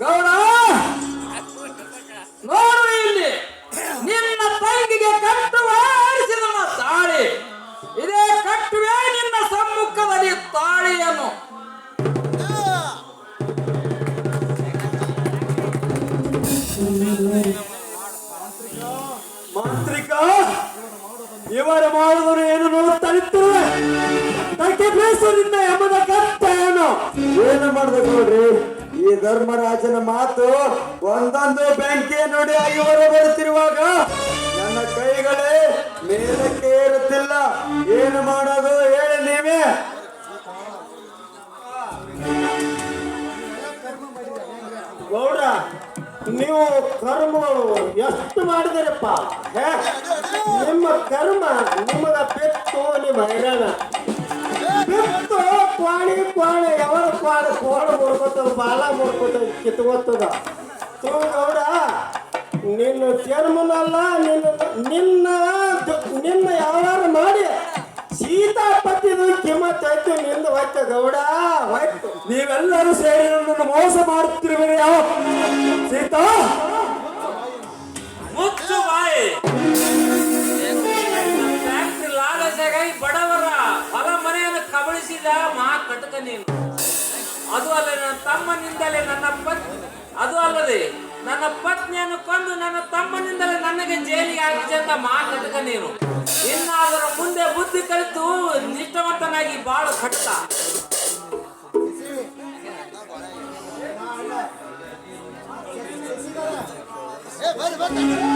ಗೌಡ! ನೋಡು ಇಲ್ಲಿ! ನಿನ್ನ ತಂಗಿಗೆ ಕಟ್ಟುವ ಆರಿಸಿದ ತಾಳಿ. ಇದೇ ಕಟ್ಟುವೆ ನಿನ್ನ ಸಮ್ಮುಖದಲ್ಲಿ ತಾಳಿಯನ್ನು ಮಾಂತ್ರಿಕ, ಇವರ ಮಾಡುವರು ಏನು ನೋಡುತ್ತಲಿತ್ತಿರುವೆ ತಕ್ಕೆ ಬೇಸರಿಂದ ಎಂಬುದ ಏನು ಮಾಡ್ಬೇಕು ನೋಡ್ರಿ? ಈ ಧರ್ಮರಾಜನ ಮಾತು ಒಂದೊಂದು ಬೆಂಕಿಯ ನೋಡಿ ಹೊರ ಬರುತ್ತಿರುವಾಗ ನನ್ನ ಕೈಗಳೇ ಮೇಲಕ್ಕೆ ಏರುತ್ತಿಲ್ಲ. ಏನು ಮಾಡೋದು ಹೇಳಿ ನೀವೇ? ಗೌಡ, ನೀವು ಕರ್ಮಗಳು ಎಷ್ಟು ಮಾಡಿದರಪ್ಪ ನಿಮ್ಮ ಕರ್ಮ ನಿಮ್ಮದ ಪೆತ್ತು ನಿಮ್ಮ ಹೈರಾಣ. ಯಾವಾಗ ಕ್ವಾಣ ಕೋಣ ಬಾಲ ಮುಡ್ಕೋತದ ಕಿತ್ಕೋತದ ಸೊ ಗೌಡ, ನಿನ್ನ ಚರ್ಮನಲ್ಲ ನಿನ್ನ ನಿನ್ನ ನಿನ್ನ ಯಾವಾರು ಮಾಡಿ. ಸೀತಾಪತಿದು ಕಿಮ್ಮತ್ ಆಯ್ತು ನಿಂದ ಹೋಯ್ತು, ಗೌಡ, ಹೋಯ್ತು. ನೀವೆಲ್ಲರೂ ಸೇರಿ ನನ್ನನ್ನು ಮೋಸ ಮಾಡುತ್ತಿರುವಿರಿ ಯಾವ ಸೀತಾ? ಮುಚ್ಚು ಬಾಯಿ. ಬಡವರ, ಹೊಲ ಮನೆಯನ್ನು ಕಬಳಿಸಿದ ಮಾ ಕಟಕ ನೀನು. ಅದು ಅಲ್ಲದೆ ನನ್ನ ತಮ್ಮನಿಂದಲೇ ನನ್ನ ಪತ್ನಿ ಅದು ಅಲ್ಲದೆ ನನ್ನ ಪತ್ನಿಯನ್ನು ಕೊಂದು ನನ್ನ ತಮ್ಮನಿಂದಲೇ ನನಗೆ ಜೈಲಿಗೆ ಹಾಕಿದೆ ಅಂತ ಕಟಕ ನೀನು. ಇನ್ನಾದರೂ ಮುಂದೆ ಬುದ್ಧಿ ಕಲಿತು ನಿಷ್ಠವಂತನಾಗಿ ಬಾಳ ಕಷ್ಟ ಬರ್ರಿ.